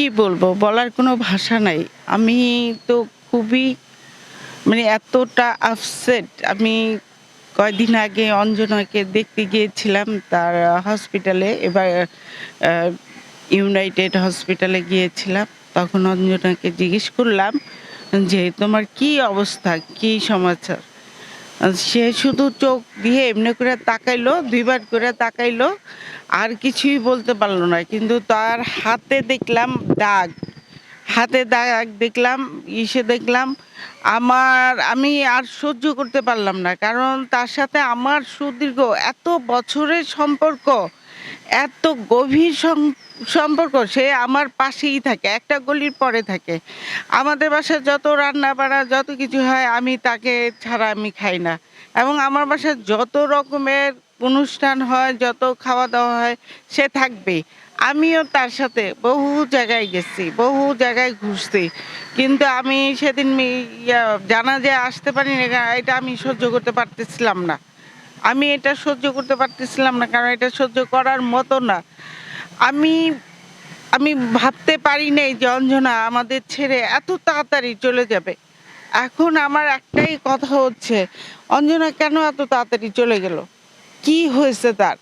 কি বলব? বলার কোনো ভাষা নাই। আমি তো খুবই মানে এতটা আপসেট আমি কয়দিন আগে অঞ্জনাকে দেখতে গিয়েছিলাম তার হসপিটালে এবার ইউনাইটেড হসপিটালে গিয়েছিলাম। তখন অঞ্জনাকে জিজ্ঞেস করলাম যে, তোমার কি অবস্থা? কি সমাচার? সে শুধু চোখ দিয়ে এমনি করে তাকাইলো, দুইবার করে তাকাইলো, আর কিছুই বলতে পারল না। কিন্তু তার হাতে দেখলাম দাগ। হাতে দাগ দেখলাম, ইসে দেখলাম, আমার, আমি আর সহ্য করতে পারলাম না। কারণ তার সাথে আমার সুদীর্ঘ এত বছরের সম্পর্ক এত গভীর সম্পর্ক সে আমার পাশেই থাকে একটা গলির পরে থাকে। আমাদের বাসায় যত রান্না বাড়া যত কিছু হয় আমি তাকে ছাড়া আমি খাই না। এবং আমার বাসায় যত রকমের অনুষ্ঠান হয় যত খাওয়া দাওয়া হয় সে থাকবে। আমিও তার সাথে বহু জায়গায় গেছি বহু জায়গায় ঘুরছি। কিন্তু আমি সেদিন ইয়া, জানাজে আসতে পারি না এটা আমি সহ্য করতে পারতেছিলাম না। আমি এটা সহ্য করতে পারতেছিলাম না, কারণ এটা সহ্য করার মতো না। আমি আমি ভাবতে পারি নাই যে অঞ্জনা আমাদের ছেড়ে এত তাড়াতাড়ি চলে যাবে। এখন আমার একটাই কথা হচ্ছে, অঞ্জনা কেন এত তাড়াতাড়ি চলে গেল? কি হয়েছে তার?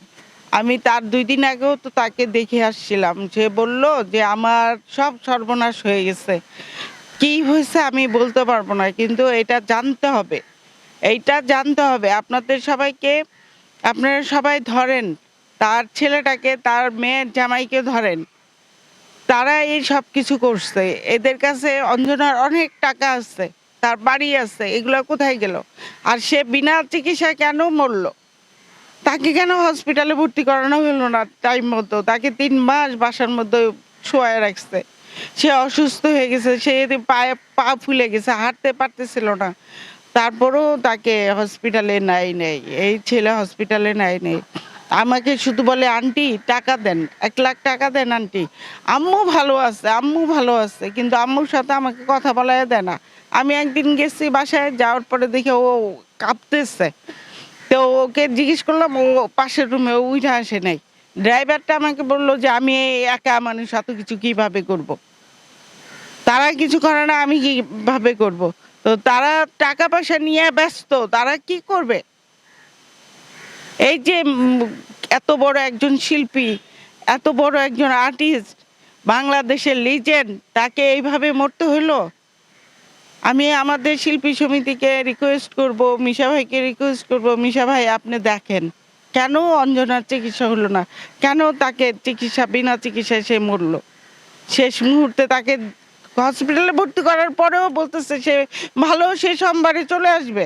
আমি তার দুই দিন আগেও তো তাকে দেখে আসছিলাম। সে বলল যে আমার সব সর্বনাশ হয়ে গেছে। কি হয়েছে আমি বলতে পারব না, কিন্তু এটা জানতে হবে। এইটা জানতে হবে। আপনাদের সবাইকে, আপনারা সবাই ধরেন, তার ছেলেটাকে, তার মেয়ের জামাইকে ধরেন, তারা এই সব কিছু করছে। এদের কাছে অঞ্জনার অনেক টাকা আছে, তার বাড়ি আছে, এগুলো কোথায় গেল? আর সে বিনা চিকিৎসা কেন মরল? তাকে কেন হসপিটালে ভর্তি করানো হলো না টাইম মতো? তাকে তিন মাস বাসার মধ্যে শোয়ায় রাখছে। সে অসুস্থ হয়ে গেছে, সে পায়ে পা ফুলে গেছে, হাঁটতে পারতেছিল না। তারপরেও তাকে হসপিটালে নাই নেই। এই ছেলে হসপিটালে নাই নেই। আমাকে শুধু বলে, আন্টি, টাকা দেন, এক লাখ টাকা দেন আন্টি। আম্মু ভালো আছে, আম্মু ভালো আছে, কিন্তু আম্মুর সাথে আমাকে কথা বলাই দেয় না। আমি একদিন গেছি বাসায়, যাওয়ার পরে দেখে ও কাঁপতেছে। তো ওকে জিজ্ঞেস করলাম, ও পাশের রুমে উঠে আসে নাই। ড্রাইভারটা আমাকে বলল যে, আমি একা মানুষ, এত কিছু কীভাবে করব। তারা কিছু করে না, আমি কীভাবে করব। তো তারা টাকা পয়সা নিয়ে ব্যস্ত, তারা কি করবে? এই যে এত বড় একজন শিল্পী, এত বড় একজন আর্টিস্ট বাংলাদেশের লিজেন্ড তাকে এইভাবে মরতে হলো আমি আমাদের শিল্পী সমিতিকে রিকোয়েস্ট করব, মিশা ভাইকে রিকোয়েস্ট করব, মিশা ভাই আপনি দেখেন, কেন অঞ্জনার চিকিৎসা হলো না? কেন তাকে চিকিৎসা, বিনা চিকিৎসায় সে মরলো? শেষ মুহূর্তে তাকে হসপিটালে ভর্তি করার পরেও বলতেছে সে ভালো সে সোমবারে চলে আসবে।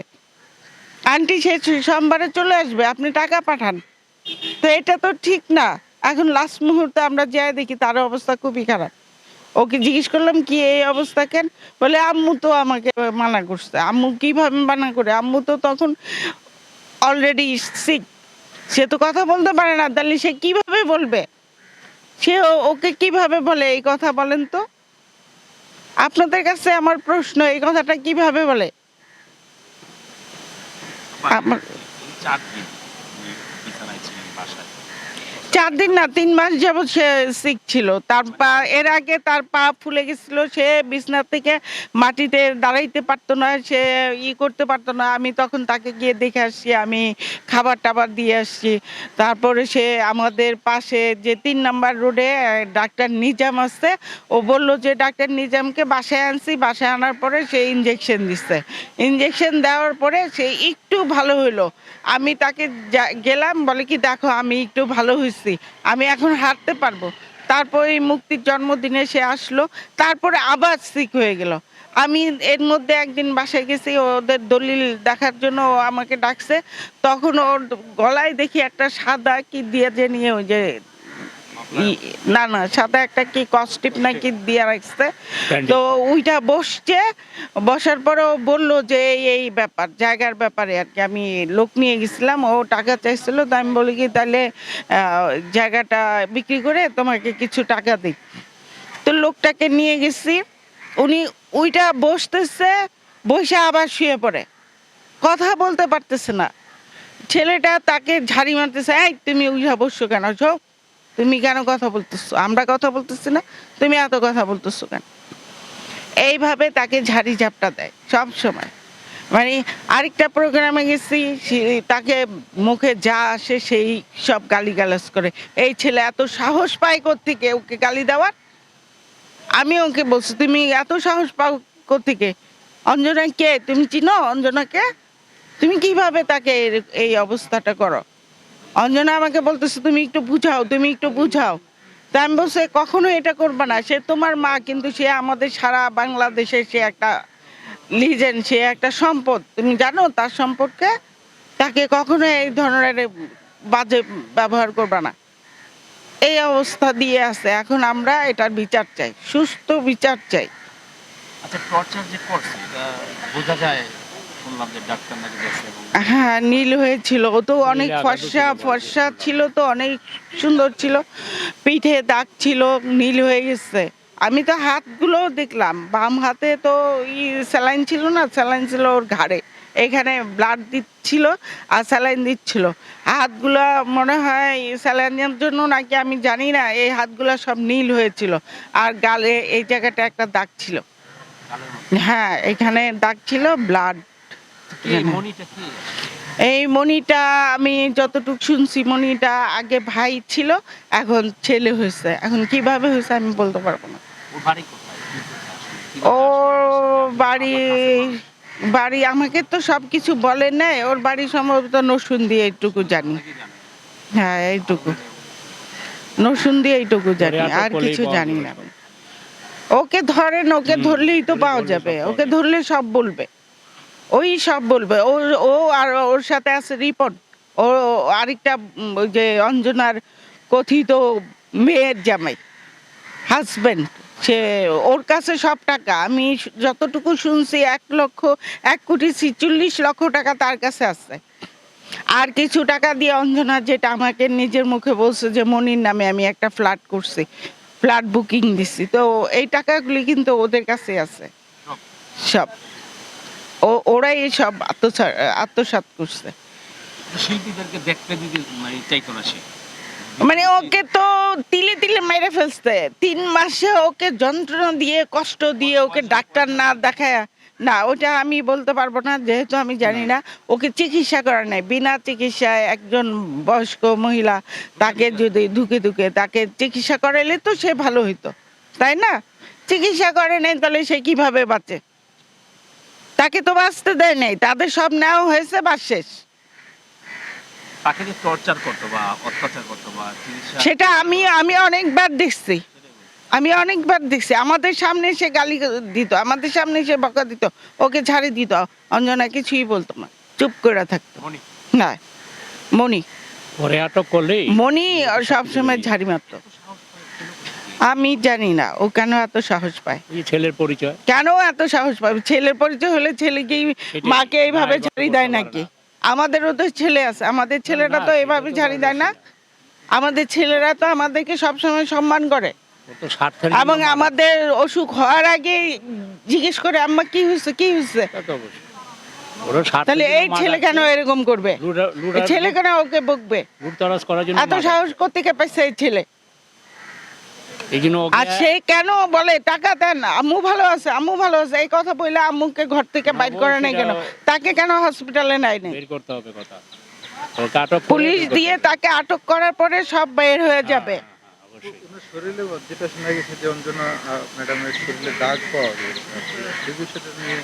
আন্টি সে সোমবারে চলে আসবে, আপনি টাকা পাঠান। তো এটা তো ঠিক না। এখন লাস্ট মুহূর্তে আমরা যাই দেখি তার অবস্থা খুবই খারাপ। ওকে জিজ্ঞেস করলাম, কি এই অবস্থা কেন? বলে, আম্মু তো আমাকে মানা করছে। আম্মু কীভাবে মানা করে? আম্মু তো তখন অলরেডি সিক সে তো কথা বলতে পারে না। তাহলে সে কীভাবে বলবে? সে ওকে কীভাবে বলে এই কথা বলেন তো? আপনাদের কাছে আমার প্রশ্ন এই কথাটা কীভাবে বলে? আমার- চার দিন উনি বিছানায় ছিলেন বাসায় চার দিন না, তিন মাস যাবৎ সে সিক ছিল। তার পা, এর আগে তার পা ফুলে গেছিল, সে বিছনা থেকে মাটিতে দাঁড়াইতে পারতো না, সে ই করতে পারতো না। আমি তখন তাকে গিয়ে দেখে আসছি, আমি খাবার টাবার দিয়ে আসছি। তারপরে সে আমাদের পাশে যে তিন নাম্বার রোডে ডাক্তার নিজাম আছে। ও বলল যে, ডাক্তার নিজামকে বাসায় আনছি। বাসায় আনার পরে সে ইঞ্জেকশন দিচ্ছে ইঞ্জেকশন দেওয়ার পরে সে একটু ভালো হলো আমি তাকে গেলাম, বলে কি, দেখো, আমি একটু ভালো হয়েছি আমি এখন হাঁটতে পারব। তারপর এই মুক্তির জন্মদিনে সে আসলো, তারপরে আবার সিক হয়ে গেল। আমি এর মধ্যে একদিন বাসায় গেছি, ওদের দলিল দেখার জন্য ও আমাকে ডাকছে। তখন ওর গলায় দেখি একটা সাদা কি দিয়ে যে নিয়ে ওই যে না না সাদা একটা কি কস্টিপ নাকি দিয়ে রাখছে? তো ওইটা বসছে বসার পরে ও বলল যে এই ব্যাপার জায়গার ব্যাপারে আর কি। আমি লোক নিয়ে গেছিলাম ও টাকা চাইছিল তো আমি বলি কি তাহলে জায়গাটা বিক্রি করে তোমাকে কিছু টাকা দিই। তো লোকটাকে নিয়ে গেছি উনি ওইটা বসতেছে বসে আবার শুয়ে পড়ে। কথা বলতে পারতেছে না। ছেলেটা তাকে ঝাড়ি মারতেছে এই তুমি উঠা বসছো কেন? চো তুমি কেন কথা বলতেছো? আমরা কথা বলতেছি না, তুমি এত কথা বলতেছো কেন? এইভাবে তাকে ঝাড়ি ঝাপটা দেয় সব সময়। মানে আরেকটা প্রোগ্রামে গেছি তাকে মুখে যা আসে সেই সব গালি গালিগালাজ করে। এই ছেলে এত সাহস পায় থেকে ওকে গালি দেওয়ার? আমি ওকে বলছি, তুমি এত সাহস পাও থেকে অঞ্জনা কে? তুমি চিনো অঞ্জনাকে? তুমি কীভাবে তাকে এই অবস্থাটা করো? অঞ্জনা আমাকে বলতেছে, তুমি একটু বুঝাও, তুমি একটু বুঝাও। তা আমি বলছি কখনো এটা করবে না। সে তোমার মা, কিন্তু সে আমাদের সারা বাংলাদেশে সে একটা লিজেন্ড সে একটা সম্পদ। তুমি জানো, তার সম্পর্কে তাকে কখনো এই ধরনের বাজে ব্যবহার করবে না। এই অবস্থা দিয়ে আছে। এখন আমরা এটার বিচার চাই, সুস্থ বিচার চাই। আচ্ছা টর্চার যে করছে, এটা বোঝা যায় শুনলাম যে ডাক্তার নাকি গেছে এবং হ্যাঁ নীল হয়েছিল। ও তো অনেক ফর্সা ফর্সা ছিল তো অনেক সুন্দর ছিল। পিঠে দাগ ছিল নীল হয়ে গেছে। আমি তো হাতগুলো দেখলাম। বাম হাতে তো ই স্যালাইন ছিল না স্যালাইন ছিল ওর ঘাড়ে। এখানে ব্লাড দিচ্ছিল আর স্যালাইন দিচ্ছিল। হাতগুলো মনে হয় স্যালাইনের জন্য নাকি আমি জানি না এই হাতগুলো সব নীল হয়েছিল। আর গালে এই জায়গাটা একটা দাগ ছিল। হ্যাঁ এখানে দাগ ছিল ব্লাড এই মনিটা মণিটা আমি যতটুকু শুনছি মণিটা আগে ভাই ছিল এখন ছেলে হয়েছে। এখন কীভাবে হয়েছে আমি বলতে পারব না। ও বাড়ি বাড়ি আমাকে তো সব কিছু বলে নাই ওর বাড়ি সম্ভবত নসুন দিয়ে এইটুকু জানি। হ্যাঁ এইটুকু। নসুন দিয়ে এইটুকু জানি আর কিছু জানি না। ওকে ধরেন ওকে ধরলেই তো পাওয়া যাবে। ওকে ধরলে সব বলবে। ওই সব বলবে। ও ও আর ওর সাথে আছে রিপোর্ট ও আরেকটা যে অঞ্জনার কথিত মেয়ের জামাই। হাজবেন্ড সে ওর কাছে সব টাকা। আমি যতটুকু শুনছি এক লক্ষ এক কোটি ছিচল্লিশ লক্ষ টাকা তার কাছে আছে। আর কিছু টাকা দিয়ে অঞ্জনা যেটা আমাকে নিজের মুখে বলছে যে মনির নামে আমি একটা ফ্ল্যাট করছি ফ্ল্যাট বুকিং দিছি। তো এই টাকাগুলি কিন্তু ওদের কাছে আছে। সব। ও ওরাই সব আত্মসা- আত্মসাৎ করছে। শিল্পীদেরকে দেখতে দিতে মানে চাইতো না সে। মানে ওকে তো তিলে তিলে মেরে ফেলছে। তিন মাসে ওকে যন্ত্রণা দিয়ে কষ্ট দিয়ে ওকে ডাক্তার না দেখায়। না ওটা আমি বলতে পারব না যেহেতু আমি জানি না। ওকে চিকিৎসা করা নাই। বিনা চিকিৎসায় একজন বয়স্ক মহিলা তাকে যদি ধুকে ধুকে তাকে চিকিৎসা করাইলে তো সে ভালো হইতো। তাই না? চিকিৎসা করে নাই তাহলে সে কীভাবে বাঁচে? তাকে তো বাঁচতে দেয় নাই তাদের সব নেওয়া হয়েছে বা শেষ। তাকে যে টর্চার করতো বা অত্যাচার করতো বা সেটা আমি আমি অনেকবার দেখছি। আমি অনেকবার দেখছি। আমাদের সামনে সে গালি দিত আমাদের সামনে সে বকা দিত ওকে ছাড়ি দিত। অঞ্জনা কিছুই বলতো না চুপ করে থাকতো। মনি না মণি। পরে আটক করলেই মণি সবসময় ঝাড়ি মারতো। আমি জানি না। ও কেন এত সাহস পায়? ছেলের পরিচয়। কেন এত সাহস পায়? ছেলের পরিচয় হলে ছেলেকেই। মাকে এইভাবে বলতে দেয় নাকি? আমাদেরও তো ছেলে আছে। আমাদের ছেলেরা না, তো এভাবে ঝাড়ি দেয় না। আমাদের ছেলেরা তো আমাদেরকে সবসময় সম্মান করে। এবং আমাদের অসুখ হওয়ার আগে জিজ্ঞেস করে আম্মা কি হয়েছে? কি হয়েছে? তাহলে এই ছেলে কেন এরকম করবে? ছেলে কেন ওকে বকবে? এত। সাহস কোথেকে পাইছে এই ছেলে? এই জন্য আর সে কেন বলে টাকা দেন আম্মু ভালো আছে আম্মু ভালো আছে। এই কথা বললে আম্মুকে ঘর থেকে বাইর করে নাই কেন? তাকে কেন হসপিটালে নাই নাই বের করতে হবে কথা। পুলিশ দিয়ে তাকে আটক করার পরে সব বের হয়ে যাবে। হ্যাঁ, অবশ্যই। ওনার শরীরে যেটা শোনা গেছে যে অঞ্জনা ম্যাডামের শরীরে দাগ পাওয়া গেছে। এই বিষয়টা নিয়ে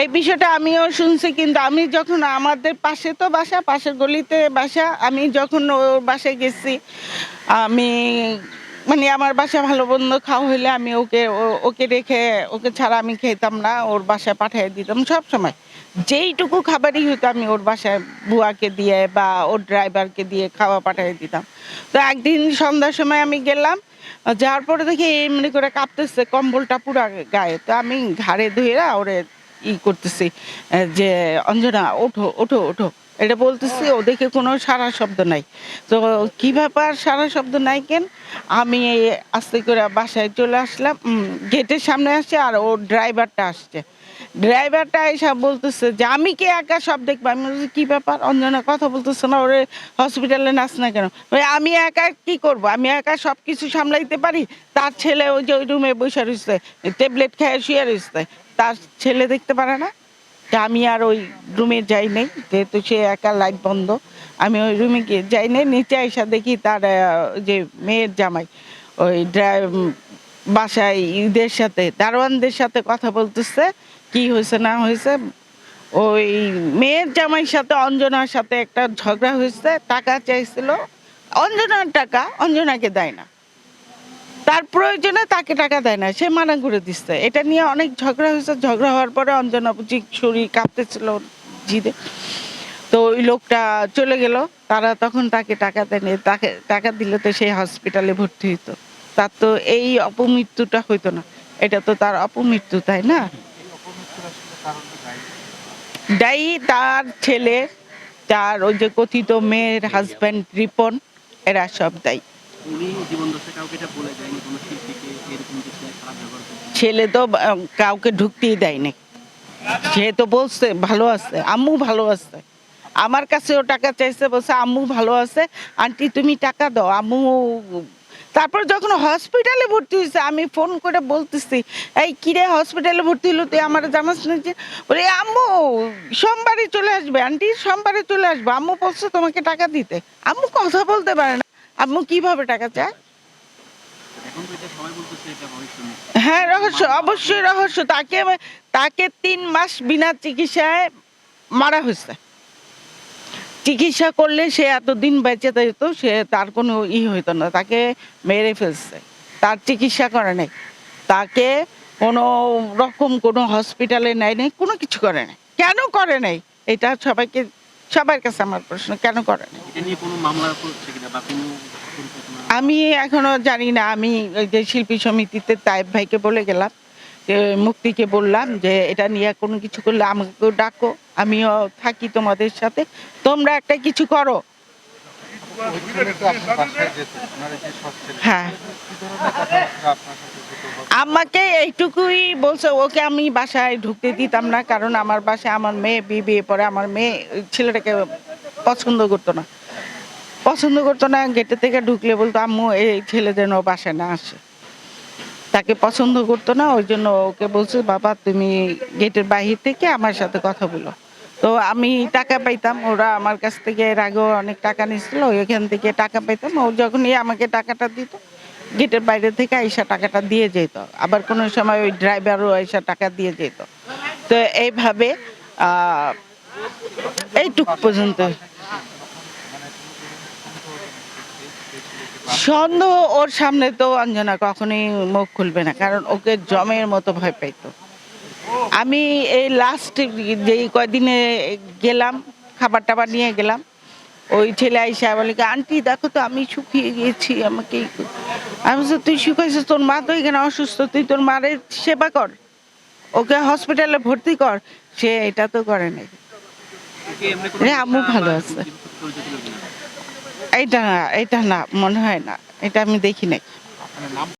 এই বিষয়টা আমিও শুনছি কিন্তু আমি যখন আমাদের পাশে তো বাসা পাশের গলিতে বাসা আমি যখন ওর বাসায় গেছি আমি মানে আমার বাসা ভালো বন্ধ খাওয়া হইলে আমি ওকে ওকে রেখে, ওকে ছাড়া আমি খেতাম না, ওর বাসায় পাঠিয়ে দিতাম সব সময়। যেইটুকু খাবারই হতো আমি ওর বাসায় বুয়াকে দিয়ে বা ওর ড্রাইভারকে দিয়ে খাওয়া পাঠিয়ে দিতাম। তো একদিন সন্ধ্যার সময় আমি গেলাম, যাওয়ার পরে দেখি এমনি করে কাঁপতেছে, কম্বলটা পুরো গায়ে। তো আমি ঘাড়ে ধুয়ে ওরে ই করতেছি যে, অঞ্জনা, ওঠো ওঠো ওঠো। এটা বলতেছি ও দেখে কোনো সারা শব্দ নাই। তো কি ব্যাপার সারা শব্দ নাই কেন? আমি আস্তে করে বাসায় চলে আসলাম গেটের সামনে আসছে আর ওর ড্রাইভারটা আসছে। ড্রাইভারটা এসে বলতেছে যে, আমি কে একা সব দেখব? আমি বলছি, কি ব্যাপার? অঞ্জনা কথা বলতেছে না, ওরে হসপিটালে নাচ না কেন? আমি একা কি করব? আমি একা সব কিছু সামলাইতে পারি? তার ছেলে ওই যে ওই রুমে বসে রয়েছে ট্যাবলেট খেয়ে শুয়ে রয়েছে, তার ছেলে দেখতে পারে না? তা আমি আর ওই রুমে যাই নাই, যেহেতু সে একা লাইট বন্ধ। আমি ওই রুমে গিয়ে যাই নাই, নিচে এসে দেখি তার যে মেয়ের জামাই, ওই ড্রাইভ বাসায় ঈদের সাথে, দারোয়ানদের সাথে কথা বলতেছে, কি হয়েছে না হয়েছে। ওই মেয়ের জামাইয়ের সাথে, অঞ্জনার সাথে একটা ঝগড়া হয়েছে, টাকা চাইছিল। অঞ্জনার টাকা, অঞ্জনাকে দেয় না। তার প্রয়োজনে তাকে টাকা দেয় না, সে মানা করে দিচ্ছে এটা নিয়ে অনেক ঝগড়া হয়েছে, ঝগড়া হওয়ার পরে অঞ্জনা বুঝি শরীর কাঁপতেছিল জিদে। তো ওই লোকটা চলে গেল, তারা তখন তাকে টাকা দেয়নি তাকে টাকা দিলে তো সেই হসপিটালে ভর্তি হইতো। তার তো এই অপমৃত্যুটা হইতো না। এটা তো তার অপমৃত্যু, তাই না? দায়ী তার ছেলে, তার ওই যে কথিত মেয়ের হাজব্যান্ড রিপন, এরা সব দায়ী। ছেলে তো কাউকে ঢুকতেই দেয়নি। সে তো বলছে, ভালো আছে, আম্মু ভালো আছে। আমার কাছেও টাকা চাইছে, বলছে, আম্মু ভালো আছে। আন্টি, তুমি টাকা দাও, আম্মু তারপর যখন হসপিটালে ভর্তি হয়েছে, আমি ফোন করে বলতেছি, এই কিরে, হসপিটালে ভর্তি হলো, তুই আমার জানাস না যে? বলে, আম্মু, সোমবারে চলে আসবে, আন্টি, সোমবারে চলে আসবে। আম্মু বলছে তোমাকে টাকা দিতে। আম্মু কথা বলতে পারে না। আম্মু কীভাবে টাকা চায়? হ্যাঁ রহস্য অবশ্যই রহস্য। তাকে তাকে তিন মাস বিনা চিকিৎসায় মারা হয়েছে। চিকিৎসা করলে সে এতদিন বেঁচে যেত সে তার কোনো ই হইতো না। তাকে মেরে ফেলছে। তার চিকিৎসা করে নাই। তাকে কোনো রকম কোনো হসপিটালে নেয় নাই কোনো কিছু করে নাই। কেন করে নাই? এটা সবাইকে সবার কাছে আমার প্রশ্ন কেন করে নাই এটা নিয়ে কোনো মামলা করছে কিনা বা কোনো পরিকল্পনা? আমি এখনও জানি না আমি ওই যে শিল্পী সমিতিতে তাইব ভাইকে বলে গেলাম যে মুক্তিকে বললাম যে এটা নিয়ে কোনো কিছু করলে আমাকেও ডাকো আমিও থাকি তোমাদের সাথে তোমরা একটা কিছু করো। হ্যাঁ। আমাকে এইটুকুই বলছে, ওকে আমি বাসায় ঢুকতে দিতাম না, কারণ আমার বাসায় আমার মেয়ে বিয়ে বিয়ে পরে আমার মেয়ে ছেলেটাকে পছন্দ করতো না। পছন্দ করতো না, গেটে থেকে ঢুকলে বলতো, আম্মু, এই ছেলে যেন বাসায় না আসে। তাকে পছন্দ করতো না, ওই জন্য ওকে বলছে, বাবা, তুমি গেটের বাহির থেকে আমার সাথে কথা বলো। তো আমি টাকা পাইতাম, ওরা আমার কাছ থেকে এর আগেও অনেক টাকা নিয়েছিল ওইখান থেকে টাকা পাইতাম, ও যখনই আমাকে টাকাটা দিত গেটের বাইরে থেকে আইসা টাকাটা দিয়ে যেত। আবার কোনো সময় ওই ড্রাইভারও আইসা টাকা দিয়ে যেত। তো এইভাবে এইটুক পর্যন্ত। সন্দেহ ওর সামনে তো অঞ্জনা কখনোই মুখ খুলবে না, কারণ ওকে জমের মতো ভয় পাইতো। আমি এই লাস্ট যেই কয়দিনে গেলাম, খাবার টাবার নিয়ে গেলাম ওই ছেলে আইসা বলে আন্টি দেখো তো আমি শুকিয়ে গিয়েছি আমাকে আমি বলছি, তুই শুকাইছিস তোর মা তো এখানে অসুস্থ তুই তোর মারের সেবা কর ওকে হসপিটালে ভর্তি কর। সে এটা তো করে নাই। রে, ভালো আছে। এইটা না এটা না মনে হয় না এটা আমি দেখি নাই।